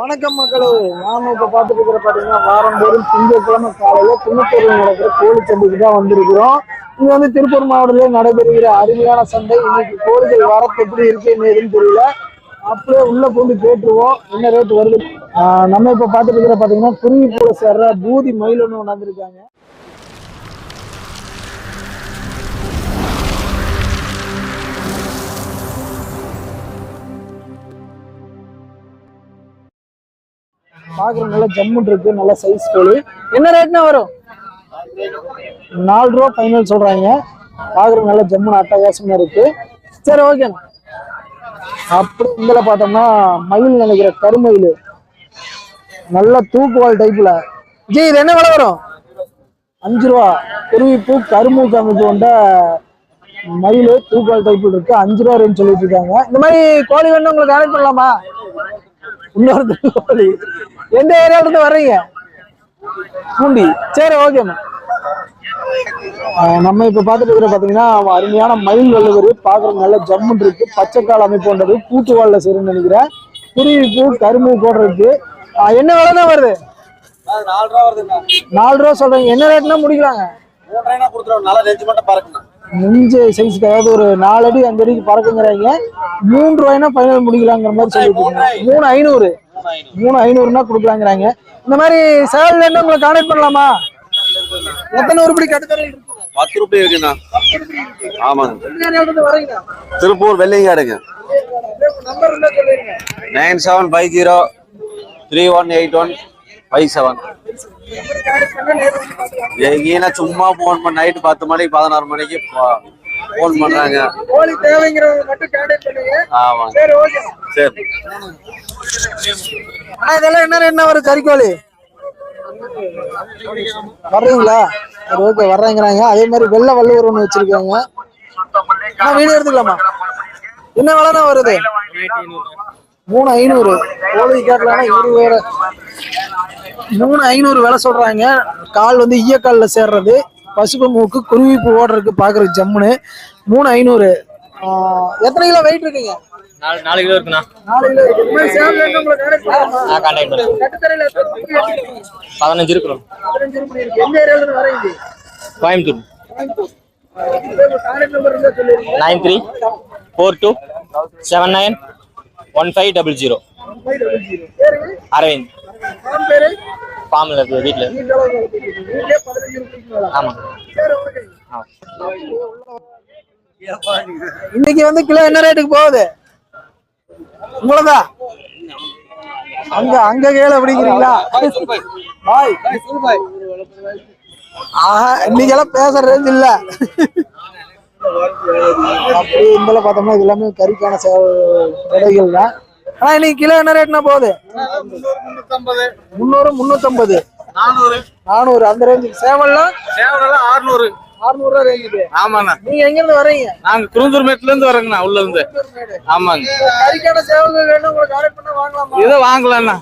வணக்கம் மக்களே. நாம இப்ப பாத்துட்டு இருக்கிற பாத்தீங்கன்னா வாரந்தோறும் திங்கட்கிழமை காலையில குன்னத்தூர்ல நடக்கிற கோழி சந்தைக்கு தான் வந்திருக்கிறோம். இங்க வந்து திருப்பூர் மாவட்டத்திலே நடைபெறுகிற அருமையான சந்தை. இன்னைக்கு கோழிகள் வரத்து எப்படி இருக்கு என்ன ஏதுன்னு தெரியல. அப்படியே உள்ள கொண்டு கேட்டுருவோம். என்ன ரேட் வருது? நம்ம இப்ப பாத்துட்டு இருக்கிற பாத்தீங்கன்னா குருவி கூட சேர்ற பூதி மயில் ஒன்று வந்திருக்காங்க. பாக்குற நல்ல ஜம்முன் இருக்கு நல்ல சைஸ் கோழி. என்ன ரேட்னா வரும்? நாலு ரூபா ஃபைனல் சொல்றாங்க. பாக்குற நல்ல ஜம்முன் அட்டகாசமா இருக்கு. சரி ஓகேண்ணா அப்படி இதில் பார்த்தோம்னா மயில் நினைக்கிற கருமயில். நல்ல தூக்குவால் டைப்ல ஜி இது என்ன விலை வரும்? அஞ்சு ரூபா. குருவிப்பு கருமூக்கு அமைப்பு கொண்ட மயில் தூக்குவால் டைப்ல இருக்கு. அஞ்சு ரூபா ரேஞ்ச் சொல்லிட்டு இருக்காங்க. இந்த மாதிரி கோழி வேணும் உங்களுக்கு கனெக்ட் பண்ணலாமா? இன்னொரு கோழி. எந்த ஏரியால இருந்து வர்றீங்க? பூண்டி. சரி ஓகேம்மா நம்ம இப்ப பாத்துட்டு இருக்கிற பாத்தீங்கன்னா அருமையான மயில் வள்ளுவர் பாக்குறது நல்ல ஜம்முன் இருக்கு பச்சைக்கால் அமைப்பு கொண்டது பூட்டுவாள்ல சரின்னு நினைக்கிறேன். குருவி பூ கரும்பு போடுற இருக்கு ஆஹ் என்ன விலைனா வருது? நாலு ரூபா வருதுண்ணா நாலு ரூபா சொல்றீங்க. என்ன ரேட்னா முடிக்கலாங்க நெஞ்சு சைஸ்க்கு அதாவது ஒரு நாலு அடி அஞ்சு அடிக்கு பறக்குங்கிறாங்க. மூணு ரூபாய்னா ஃபைனல் முடிக்கலாங்கிற மாதிரி சொல்லிட்டு. மூணு ஐநூறு. மூணு ஐநூறு மூணு ஐநூறுனா கொடுக்கலாங்கிறாங்க இந்த மாதிரி சேவல் என்ன உங்களை கான்டாக்ட் பண்ணலாமா? எத்தனை உருப்படி கட்டுத்தரையில் பத்து ரூபாய் இருக்குண்ணா. ஆமாங்க திருப்பூர் சொல்லுங்க. Nine seven five zero three one eight one five seven. எங்கேனா சும்மா ஃபோன் பண்ண. நைட்டு பத்து மணிக்கு பதினாறு மணிக்கு ஃபோன் பண்றாங்க. கோழி தேவைங்கிறவங்க மட்டும் கான்டாக்ட் பண்ணுங்க ஆமாங்க சரி ஓகே சரி. ஆனா இதெல்லாம் என்ன என்ன வரும் கறிக்கோழி? வர்றீங்களா? சரி ஓகே வர்றேங்கிறாங்க. அதே மாதிரி வெள்ளை வள்ளுவர் ஒன்று வச்சிருக்காங்க. ஆனா வீடியோ எடுத்துக்கலாமா? என்ன விலைனா வருது? மூணு ஐநூறு. கோழி கேட்கலாம் இவரு வேற மூணு ஐநூறு விலை சொல்றாங்க. கால் வந்து ஈயக்கால்ல சேர்றது. பசுப்பு மூக்கு குருவி பூ ஓடுறதுக்கு பாக்குறதுக்கு ஜம்முன்னு. மூணு ஐநூறு. எத்தனை கிலோ வெயிட் இருக்குங்க? நாலு கிலோ இருக்குண்ணா. நாலு கிலோ? பதினஞ்சு இருக்கிறோம் பதினஞ்சு உருப்படி இருக்கு. எந்த ஏரியால இருந்து வரீங்க Coimbatore. Nine three four two seven nine one five double zero. Aravind. ஃபார்மில் இருக்குது வீட்டில் ஆமாம் இன்னைக்கு வந்து கிலோ என்ன ரேட்டுக்கு போகுது? உங்களதா அங்க அங்க கேள அப்படிங்கிறீங்களா? பாய். ஆஹா இன்னைக்கு எல்லாம் பேசுற ரேஞ்ச் இல்ல. அப்படி இந்த பார்த்தோம்னா இது எல்லாமே கறிக்கான சேவை விலைகள் தான் ஆனா இன்னைக்கு கிலோ என்ன ரேட்னா போகுது? முந்நூறு முந்நூத்தம்பது. நானூறு. நானூறு அந்த ரேஞ்சுக்கு சேவல்லாம் சேவலாம் ஆறுநூறு. அறுநூறு ரூபா ரேஞ்சுக்கு ஆமாண்ணா. நீங்க எங்க இருந்து வர்றீங்க? நாங்க குருந்தூர்மேட்ல இருந்து வரோங்கண்ணா உள்ள இருந்து ஆமாங்க. கறிக்கான சேவல்கள் வேணும் உங்களுக்கு கான்டாக்ட் பண்ணா வாங்கலாமா? இதை வாங்கலாம்ண்ணா.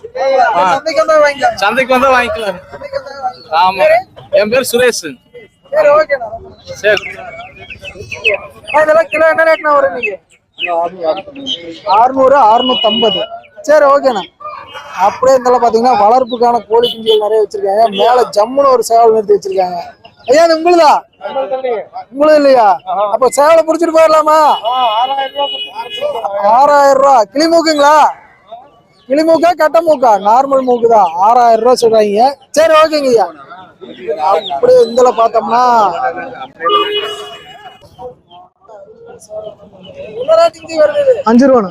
சந்தைக்கு வந்தா வாங்கிக்கலாம். சந்தைக்கு வந்தா வாங்கிக்கலாம். ஆமா. என் பேர் சுரேஷ். சரி ஓகேண்ணா. சரி. ஆ, இதெல்லாம் கிலோ என்ன ரேட்னா வரும் அறுநூறு அறுநூத்தம்பது. சரி ஓகேண்ணா அப்படியே இருந்தாலும் பாத்தீங்கன்னா வளர்ப்புக்கான கோழி குஞ்சுகள் நிறைய வச்சிருக்காங்க. மேல ஜம்முன்னு ஒரு சேவல் நிறுத்தி வச்சிருக்காங்க. ஐயா அது உங்களுதா? உங்களும் இல்லையா? அப்ப சேவலை புடிச்சிட்டு போயிடலாமா? ஆறாயிரம் ரூபா. கிளி மூக்குங்களா? கிளி மூக்கா கட்ட மூக்கா? நார்மல் மூக்கு தான் ஆறாயிரம் ரூபா சொல்றாங்க. சரி ஓகேங்க ஐயா. அப்படியே இந்தல பார்த்தோம்னா அஞ்சு ரூபா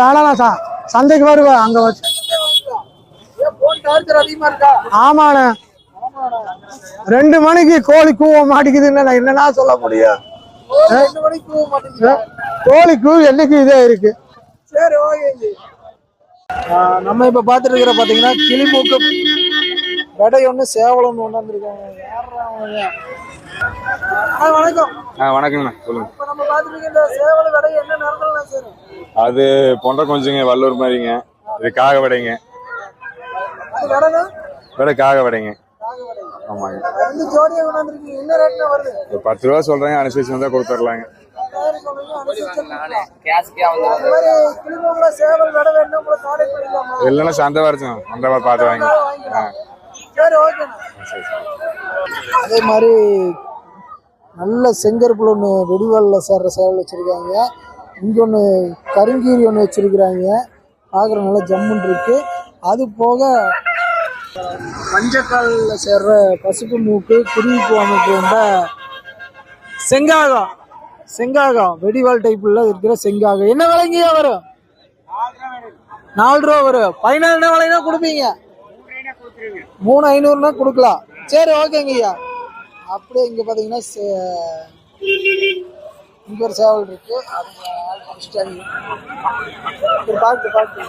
வேணாம் சார் சந்தைக்கு வருவேன் அங்க வச்சு. ஆமாண்ணே. ரெண்டு மணிக்கு கோழி கூவ மாட்டேங்குதுன்னு நான் என்னன்னா சொல்ல முடியும்? கோழி கூ என்னைக்கு இதே இருக்கு? சரி ஓகே நம்ம இப்ப பாத்துட்டு இருக்கிற பாத்தீங்கன்னா கிளிமூக்கு விடை ஒண்ணு சேவல் ஒண்ணு கொண்டாந்துருக்காங்க வணக்கம். ஆ வணக்கங்கண்ணா சொல்லுங்க. இப்ப நம்ம பாத்துட்டு இருக்க இந்த சேவல் விடை என்ன நேரத்துல சேரும் அது பொண்டை கொஞ்சங்க வல்லூர் மாதிரிங்க. இது காக வடைங்க. அது விடைனா? விட காக வடைங்க. ஆமாங்க. ரெண்டு ஜோடியா கொண்டாந்துருக்கீங்க. என்ன ரேட்ல வருது? ஒரு பத்து ரூபா சொல்றாங்க அனுசரிச்சு வந்தா கொடுத்துர்லாங்க. இல்லைன்னா சந்தை வரச்சும் அந்த மாதிரி பார்த்து வாங்கி அதே மாதிரி நல்ல செங்கருப்புல ஒன்று வெடிவாலில் சேர்ற சேவல் வச்சுருக்காங்க. இங்கே ஒன்று கருங்கீரி ஒன்று வச்சுருக்குறாங்க. பார்க்குற நல்ல ஜம்முன் இருக்கு. அது போக மஞ்சக்காலில் சேர்ற பசுப்பு மூக்கு குருவிப்பு அமைப்பு செங்காகம். செங்காகம் வெடிவால் டைப்பில் இருக்கிற செங்காகம் என்ன விலைங்கய்யா வரும் நாலு ரூபா வரும் பதினாலு என்ன விலைனா கொடுப்பீங்க. மூணு ஐநூறுனா கொடுக்கலாம். சரி ஓகேங்க ஐயா அப்படியே இங்க பாத்தீங்கன்னா சே- இங்க ஒரு சேவல் இருக்கு. சரி, பார்த்து பார்த்து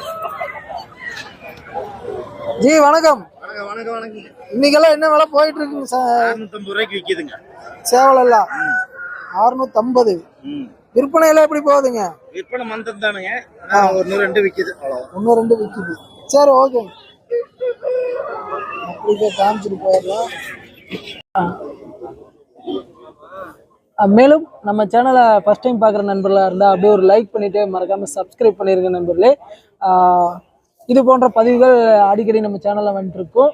ஜி வணக்கம். வணக்கம் வணக்கம் இன்னைக்கெல்லாம் என்ன விலை போயிட்டு இருக்குங்க சே- அறுநூத்தம்பது ரூபாய்க்கு விற்கிதுங்க சேவல் எல்லாம் அறுநூத்தம்பது. விற்பனை எல்லாம் எப்படி போகுதுங்க? விற்பனை மந்தம் தானுங்க. நூறு ரெண்டு விற்கிது ஒன்று ரெண்டு விற்கிது சரி ஓகே. அப்படியே காமிச்சிட்டு போயிடலாம். மேலும் நம்ம சேனலை ஃபஸ்ட் டைம் பார்க்குற நண்பர்களாக இருந்தால் அப்படியே ஒரு லைக் பண்ணிவிட்டு மறக்காமல் சப்ஸ்கிரைப் பண்ணிருங்க நண்பர்களே. இது போன்ற பதிவுகள் அடிக்கடி நம்ம சேனலில் வந்துட்டுருக்கோம்